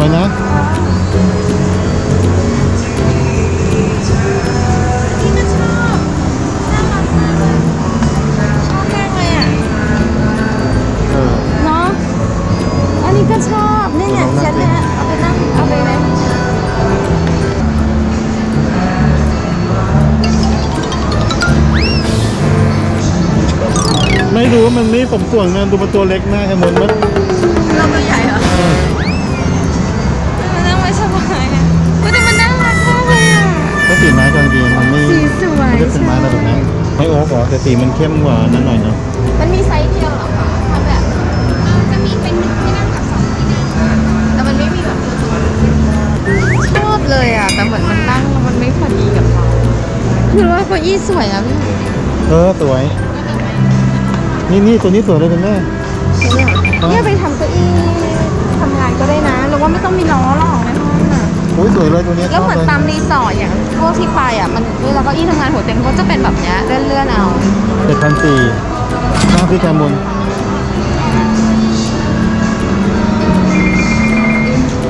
วยนะนี่ก็ชอบน่ารักมากเลยชอบมากเลยอะเออเนาะอันนี้ก็ชอบนี่เนี่ยลองนั่เช็งดสิเนี่ยเอาไปนั่งเอาไปเลยไม่รู้มันไม่สมส่วนนะดูมันตัวเล็กมากไอ้มดมัน เราตัวใหญ่เหรอ สีไม้กางเกงมันไม่สีสวยไม่ได้เป็นไม้ระดับนั้นไม่โอ๊กเหรอแต่สีมันเข้มกว่านั้นหน่อยเนาะมันมีไซส์เดียวเหรอคะถ้าแบบจะมีเป็นหนึ่งที่นั่งกับสองที่นั่งแต่มันไม่มีแบบชอบเลยอะแต่เหมือนมันนั่งแล้วมันไม่พอดีกับเราคือว่าเก้าอี้สวยอะพี่เออสวย นี่นี่ตัวนี้สวยเลยคุณแม่เนี่ยไปทำเก้าอี้ทำงานก็ได้นะเราว่าไม่ต้องมีล้อหรอก สวยเลยตัวเนี้ยชแล้วอบเหมือนเลยตามรีสอร์ทอย่างพวกที่ไปอะมันเวลาเก้าอี้ทำงานหัวเต็มเขาจะเป็นแบบเนี้ยเลื่อนๆเอาเจ็ดพันสี่ข้างพี่แคมุน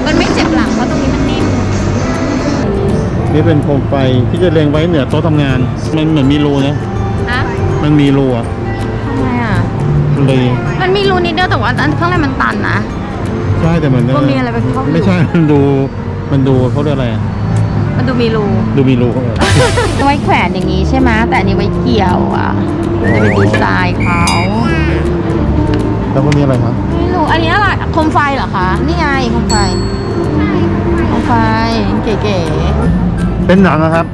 มันไม่เจ็บหลังเพราะตรงนี้มันนิ่มนี่เป็นโคมไฟที่จะเล็งไว้เหนือโต๊ะทำงาน มันเหมือนมีรูนะนะมันมีรูอะทำไมอะมันเลยมันมีรูนิดเดียวแต่ว่าอันข้างในมันตันนะใช่แต่เหมือนก็มีอะไรไปเข้าอยู่ไม่ใช่มันดู มันดูเขาเรียกอะไรอะมันดูมีรูดูมีรูเขาเลยไว้แขวนอย่างนี้ใช่ไหมแต่อันนี้ไว้เกี่ยวอะ มันจะเป็นดีไซน์เขาแล้วพวกนี้อะไรครับไม่รู้ อันนี้อะไรโคมไฟเหรอคะ นี่ไงโคมไฟโคมไฟเก๋เป็นหนังนะครับ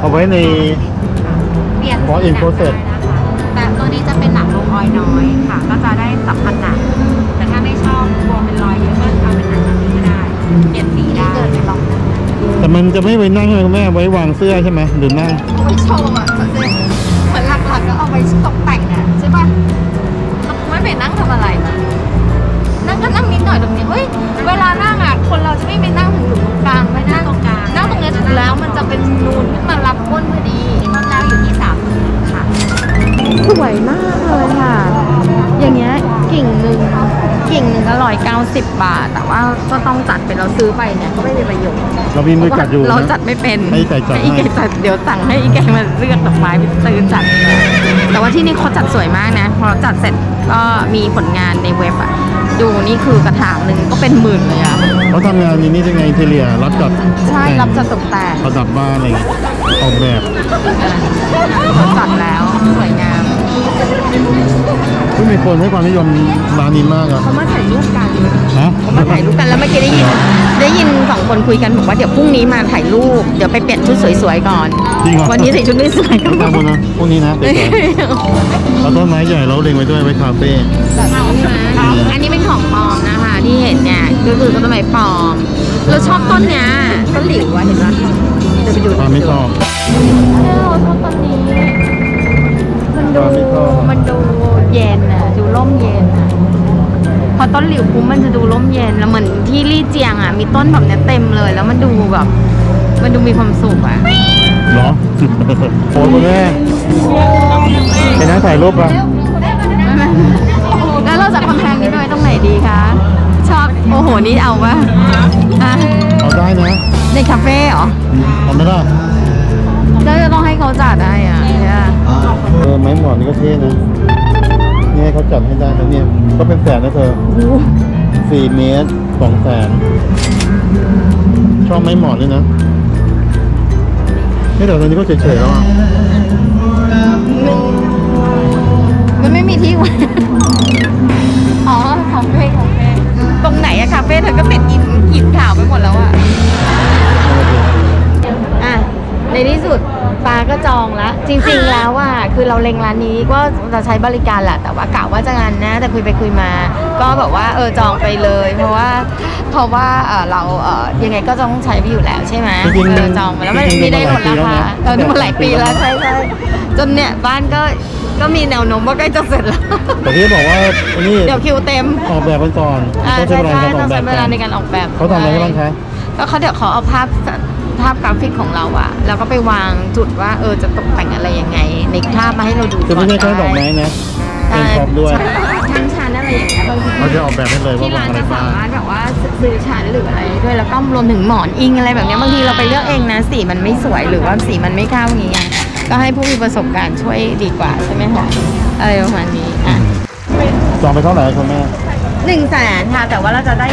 เอาไว้ในๆเปลี่ยนอ๋อ in process แต่ตัวนี้จะเป็นหนังลงออยน้อยค่ะ ก็จะได้สัมผัสหนัง มันจะไม่ไว้นั่งใช่ไหมคุณแม่ไว้วางเสื้อใช่ไหมหรือนั่งเอาไว้โชว์อะเหมือนเหมือนหลักๆก็เอาไว้ตกแต่งอะใช่ป่ะไม่ไปนั่งทำอะไรนั่งก็นั่งนิดหน่อยตรงนี้เฮ้ยเวลานั่งอะคนเราจะไม่ไปนั่งถึงอยู่ตรงกลางไม่นั่งตรงกลางนั่งตรงนี้ถูกแล้วมันจะเป็นนูนขึ้นมารับก้นพอดีลดแล้วอยู่ที่สามหมื่นค่ะสวยมากเลยค่ะ อย่างเงี้ย กิ่งหนึ่งกิ่งหนึ่งอร่อย90บาท แต่ว่าก็ต้องจัดเป็นเราซื้อไปเนี่ยก็ไม่มีประโยชน์เรามีมือจัดอยู่เรานะจัดไม่เป็นให้ไก่จัดให้ไก่จัดเดี๋ยวสั่งให้อีไก่มาเลือกดอกไม้ไปซื้อจัด แต่ว่าที่นี่เขาจัดสวยมากนะ พอจัดเสร็จก็มีผลงานในเว็บอะดูนี่คือกระถางหนึ่งก็เป็นหมื่นเลยอะเขาทำงานนี้นี่ยังไงอินเทเลียรับจัดใช่รับจัดตกแต่งประดับบ้านอะไรอย่างเงี้ยออกแบบเขาจัดแล้วสวยงาม ไม่มีคนให้ความนิยมร้านนี้มากอะเขามาถ่ายรูปกันฮะเขามาถ่ายรูปกันแล้วเมื่อกี้ได้ยิน ได้ยินสองคนคุยกันบอกว่าเดี๋ยวพรุ่งนี้มาถ่ายรูปเดี๋ยวไปเปลี่ยนชุดสวยๆก่อน จริงเหรอวันนี้ใส่ชุดไม่สวยก็ไม่ทำคนนะพวกนี้นะเด็กๆเอาต้นไม้ใหญ่เราเล็งไว้ด้วยไว้คาเฟ่อันนี้เป็นของปลอมนะคะที่เห็นเนี่ยก็คือต้นไม้ปลอมเราชอบต้นเนี้ยต้นหลิวอะเห็นปะเดี๋ยวไปดูปาไม่ชอบ เย็นอะดูร่มเย็นอะพอต้นหลิวปุ๊บมันจะดูร่มเย็นแล้วเหมือนที่ลี่เจียงอะมีต้นแบบเนี้ยเต็มเลย แล้วมันดูแบบ มันดูมีความสุขอะเหรอ โอ้คุณแม่ไปนั่งถ่ายรูปป่ะแล้วเราจะกำแพงนี้ไปไว้ตรงไหนดีคะ ชอบโอ้โหนี่เอาปะอะเอาได้นะในคาเฟ่เหรอเอาไหมล่ะก็จะต้องให้เขาจัดได้อะเนี่ยเออไม้หมอนนี่ก็เท่นะ นี่ให้เขาจัดให้ได้แล้วเนี่ย ก็เป็นแสนนะเธอสี่เมตรสองแสนชอบไม้หมอนด้วยนะนี่แต่ตอนนี้ก็เฉยๆแล้วอะมันไม่มีที่ไว้อ๋อคาเฟ่คาเฟ่ตรงไหนอะคาเฟ่เธอก็ติดอินอินข่าวไปหมดแล้วอะอะ ในที่สุด ปาก็จองแล้วจริง ๆ แล้วอะคือเราเล็งร้านนี้ก็จะใช้บริการแหละแต่ว่ากะว่าจะงานนะแต่คุยไปคุยมา ก็แบบว่าเออจองไปเลย เพราะว่าเพราะว่าเออเราเออยังไงก็ต้องใช้ไปอยู่แล้วใช่ไหมจริงๆเออจองมาแล้วไม่จริงๆไม่ได้ลดราคาเออดูดูมามาหหลาลายยปีปีแล้แล้ววใช่ใช่จนเนี่ยบ้านก็ก็มีแนวโน้มว่าใกล้จะเสร็จแล้ว แต่ที่บอกว่าอันนี้เดี๋ยวคิวเต็มออกแบบมันก่อนอ่าต้องใช้ใช่เวลาในใช่การอต้ออกงแบใช้บเวลาในการออกแบบเขาทำอะไรให้บ้างคะ ก็เขาเดี๋ยวเขาเอาภาพ ภาพกราฟิกของเราอะแล้วก็ไปวางจุดว่าเออจะตกแต่งอะไรยังไง ในภาพมาให้เราดูคือไม่ใช่แค่ดอกไม้นะเป็นพร็อพด้วยทางชานั่นแหอะไรอย่างเงี้ยบางทีเขาจะออกแบบให้เลยว่าที่ร้านวางอะไรจะบ้าสางมารถแบบว่าซื้อชั้นหรืออะไรด้วยแล้วก็รวมถึงหมอนอิงอะไรแบบเนี้ยบางทีเราไปเลือกเองนะสีมันไม่สวยหรือว่าสีมันไม่เข้าอย่างเงี้ยก็ให้ผู้มีประสบการณ์ช่วยดีกว่าใช่ไหมคะอะไรประมาณนี้อะจองไปเท่าไหร่คุณแม่หนึ่งแสนค่ะแต่ว่าเราจะได้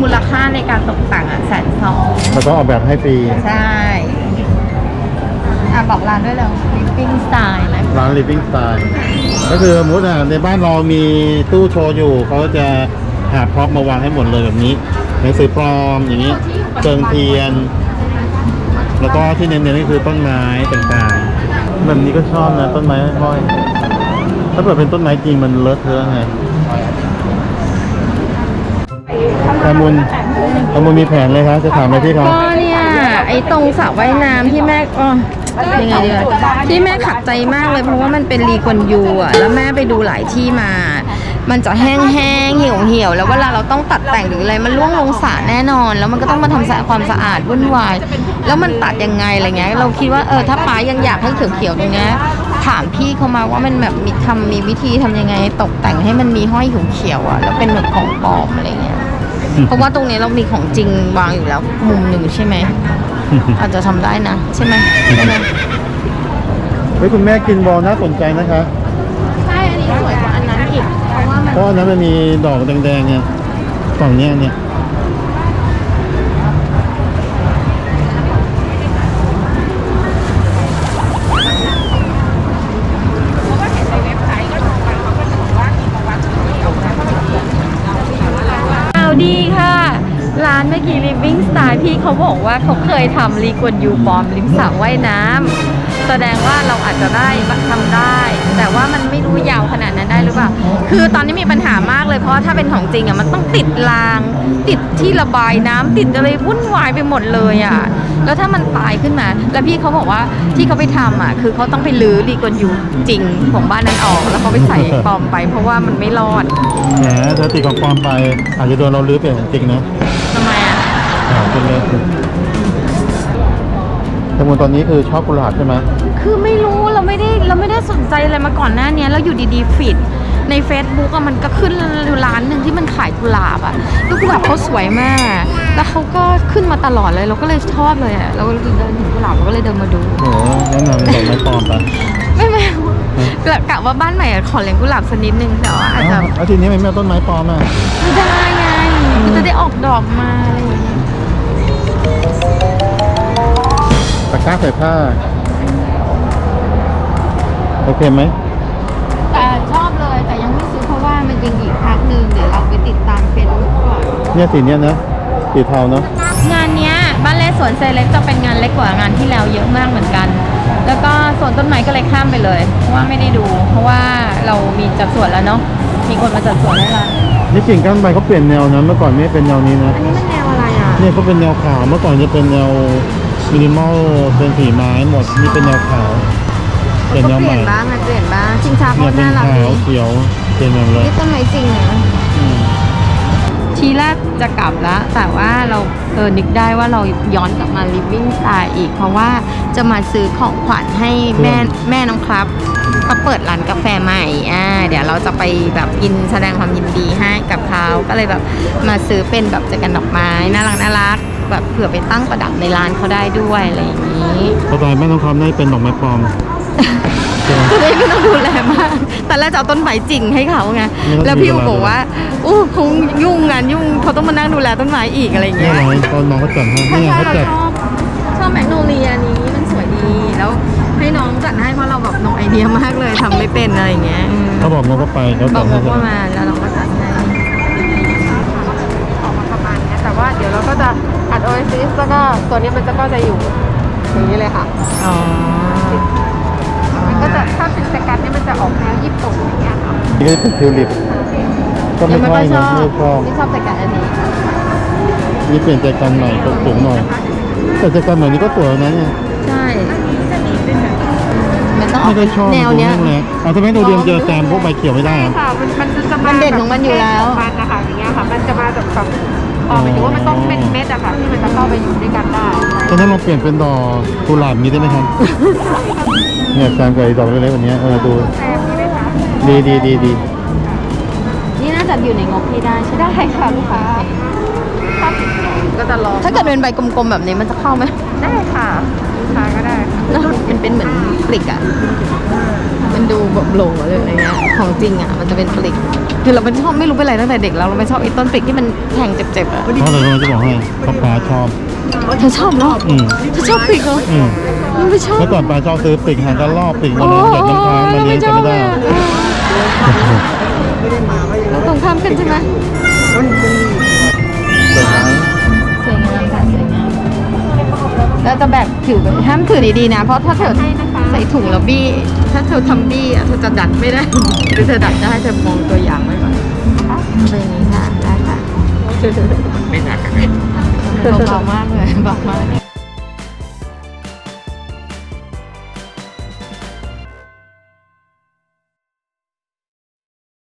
มูลค่าในการตกแต่งอะแสนสองแล้วก็ออกแบบให้ฟรี ใช่อะบอกร้านด้วยเลย Living Style นะร้าน Living Style ก็คือสมมติอะในบ้านเรามีตู้โชว์อยู่ เขาจะหาพร็อพมาวางให้หมดเลยแบบนี้หนังสือปลอมอย่างนี้เชิงเทียน แล้วก็ที่เน้นๆก็คือต้นไม้ต่างๆแบบนี้ก็ชอบนะต้นไม้ห้อยๆถ้าเกิดเป็นต้นไม้จริงมันเลอะเทอะไง แตมุนแตมุนมีแผนเลยครับ จะถามอะไรพี่เขาก็เนี่ยไอ้ตรงสระว่ายน้ำที่แม่อ๋อยังไงดีวะที่แม่ขัดใจมากเลยเพราะว่ามันเป็นรีกวนยูอะแล้วแม่ไปดูหลายที่มา มันจะแห้งๆเหี่ยวเหี่ยวแล้วเวลาเราต้องตัดแต่งหรืออะไรมันล่วงลงสระแน่นอน แล้วมันก็ต้องมาทำสะความสะอาดวุ่นวาย แล้วมันตัดยังไงอะไรเงี้ย เราคิดว่าเออถ้าป้ายังอยากให้เขียวๆตรงเนี้ยถามพี่เขามาว่ามันแบบมีทำมีวิธีทำยังไงตกแต่งให้มันมีห้อยเขียวๆอะแล้วเป็นแบบของปลอมอะไรเงี้ย เพราะว่าตรงนี้เรามีของจริงวางอยู่แล้ว มุมหนึ่งใช่ไหม อาจจะทำได้นะ ใช่ไหมใช่ไหมเฮ้ยคุณแม่กินบอลน่าสนใจนะคะใช่อันนี้สวยกว่าอันนั้นอีกเพราะว่ามัน เพราะอันนั้นมันมีดอกแดงๆไงฝั่งเนี้ยเนี่ย มื่อกี้ Living Style พี่เขาบอกว่าเขาเคยทำรีกวนยูปลอมริมสระว่ายน้ำแสดงว่าเราอาจจะได้ทำได้ แต่ว่ามันไม่รู้ยาวขนาดนั้นได้หรือเปล่า คือตอนนี้มีปัญหามากเลยเพราะว่าถ้าเป็นของจริงอะมันต้องติดราง ติดที่ระบายน้ำติดอะไรวุ่นวายไปหมดเลยอะแล้วถ้ามันตายขึ้นมา แล้วพี่เขาบอกว่าที่เขาไปทำอะ คือเขาต้องไปลื้อรีกวนยูจริงของบ้านนั้นออก แล้วเขาไปใส่ปลอมไป เพราะว่ามันไม่รอด แหมถ้าติดของปลอมไปอาจจะโดนเราลื้อเปลี่ยนของจริงนะ ทำไม อะอ่าเป็นเลยแต่มูลตอนนี้คือชอบกุหลาบใช่ไหมคือไม่รู้เราไม่ได้เราไม่ได้สนใจอะไรมาก่อนหน้าเนี้ยแล้วอยู่ดีๆฟีดใน Facebook อะมันก็ขึ้นร้านหนึ่งที่มันขายกุหลาบอะแล้วกุหลาบเขาสวยมาก แล้วเขาก็ขึ้นมาตลอดเลย เราก็เลยชอบเลยอะเราก็เดินถึงกุหลาบเราก็เลยเดินมาดูโหแนะนำดอกไม้ปลอมไปไม่ไม่กะว่าบ้านใหม่อะขอเลี้ยงกุหลาบสักนิดนึงแต่ว่าอาจจะอ้าวแล้วทีนี้ไม่เอาต้นไม้ปลอมอะไม่ได้ไงมันจะได้ออกดอกมาอะไรอย่างเงี้ย ตะกร้าใส่ผ้า โอเคไหมแต่ชอบเลยแต่ยังไม่ซื้อเพราะว่ามันยังอีกพักหนึ่งเดี๋ยวเราไปติดตามเฟซบุ๊กก่อน เนี่ยสีเนี้ยนะสีเทาเนาะงานเนี้ยบ้านเล่สวนเซเล็กจะเป็นงานเล็กกว่างานที่แล้วเยอะมากเหมือนกัน แล้วก็สวนต้นไม้ก็เลยข้ามไปเลย เพราะว่าไม่ได้ดู เพราะว่าเรามีจัดสวนแล้วเนาะมีคนมาจัดสวนให้เรานี่กิ่งก้านใบเขาเปลี่ยนแนวนะเมื่อก่อนไม่เป็นแนวนี้นะอันนี้มันแนวอะไรอะเนี่ยเขาเป็นแนวขาวเมื่อก่อนจะเป็นแนว มินิมอลเป็นสีไม้หมดนี่เป็นแนวขาวเปลี่ยนแนวเปใหลี่ม่ยนบ้างนะเปลี่ยนบ้างชิงช้าเนี่เขายเป็นน่ารักขาวดีเขียวเปลี่ยนแนวเลยนี่ต้นไม้จริงนะอืมทีแรกจะกลับแล้วแต่ว่าเราเออนึกได้ว่าเราย้อนกลับมา living style อีก เพราะว่าจะมาซื้อของขวัญให้แม่แม่น้องครับเขาเปิดร้านกาแฟใหม่อ่าเดี๋ยวเราจะไปแบบยินแสดงความยินดีให้กับเขาก็เลยแบบมาซื้อเป็นแบบจักรดอกไม้น่ารักน่ารัก แบบเผื่อไปตั้งประดับในร้านเขาได้ด้วยอะไรอย่างนี้เพราะตอนแม่ต้องคำได้เป็นดอกไม้ปลอมใช่ไหมจะได้ไม่ต้องดูแลมากแต่แรกจะเอาต้นไม้จริงให้เขาไงไม่ต้องแล้วพี่ดูแล บอกว่าอู้คงยุ่งงานยุ่งเขาต้องมานั่งดูแลต้นไม้อีกอะไรอย่างเนี่เงี้ยยน้องตอนน้องเขาจัดให้ใช่เนี่ยใช่เขาเราจัดชอบชอบแมกโนเลียนี้มันสวยดีแล้วให้น้องจัดให้เพราะเราแบบน้องไอเดียมากเลยทำไม่เป็นอะไรอย่างเงี้ยอืม เขาบอกน้องก็ไปเขาบจัอดกให้งบประมาณแล้วเรา อัดโอเอซิสแล้วก็ตัวนี้มันจะก็จะอยู่อย่างนี้เลยค่ะอ๋อมันก็จะถ้าเป็นสกัดเนี่ยมันจะออกแนวญี่ปุ่นอย่างเงี้ยค่ะนี่ก็จะเป็นทิวลิปก็ไม่ยังค่อยชนะอบไม่ชอบไม่ชอบสกัดอันนี้นี่เปลี่ยนใจกันใหม่ก็สูงหน่อยแต่ใจกันใหม่นี้ก็สวยนะเนี่ยใช่มันต้องออไม่กได้ชอบแนวเนี้ยดูแรกๆเอาทำไมตัวเดียวเจอแซมพวกใบเขียวไม่ได้เหรอค่ะมันมันจะมัมานเด่นของมันอยู่แล้วมันนะคะอย่างเงี้ยค่ะมันจะมาจากแบบเออหมายถึงว่ามันต้องเป็นเม็ดอะค่ะที่มันจะเข้าไปอยู่ด้วยกันได้ตอนนั้นเราเปลี่ยนเป็นดอกกุหลาบนี้ได้ไหมครับ เนี่ยแซมกับไอ้ดอกเล็กๆแบบเนี้ยเออดูแซมนี่ไหมคะดีดีดีดีนจะอยู่ในงบที่ได้ใช่ไหมได้ค่ะลูกค้าครับก็จะรอถ้าเกิดเป็นใบกลมๆแบบนี้มันจะเข้าไหมได้ค่ะลูกค้าก็ได้ค่ะนะ มันเป็นเหมือนปลิกอะมันดูแบบโหลเลยอะไรเงี้ยของจริงอะมันจะเป็นปลิก คือเราไม่ชอบไม่รู้เป็นอะไรตั้งแต่เด็กแล้วเราไม่ชอบไอ้ต้นปลิกที่มันแทงเจ็บๆอะเพราะอะไรรู้ไหมจะบอกให้เพราะปลาชอบ เธอชอบเหรออืมเธอชอบปลิกเหรออืมยังไม่ชอบเมื่อก่อนปลาชอบซื้อปีกหางกระรอกปีกมาเลี้ยงเด็กน้ำค้างมาเลี้ยงจะไม่ได้เราตรงข้ามกันใช่ไหมเด็กไหม แล้วจะแบบถือแบบห้ามถือดีๆนะ เพราะถ้าเธอใส่ถุงแล้วบี้ ถ้าเธอทำบี้อะเธอจะดัดไม่ได้ หรือเธอดัดได้เธอมองตัวอย่างไว้ก่อนเป็นอย่างนี้ค่ะ ได้ค่ะ ไม่หนักอะเบาๆมากเลยเบามาก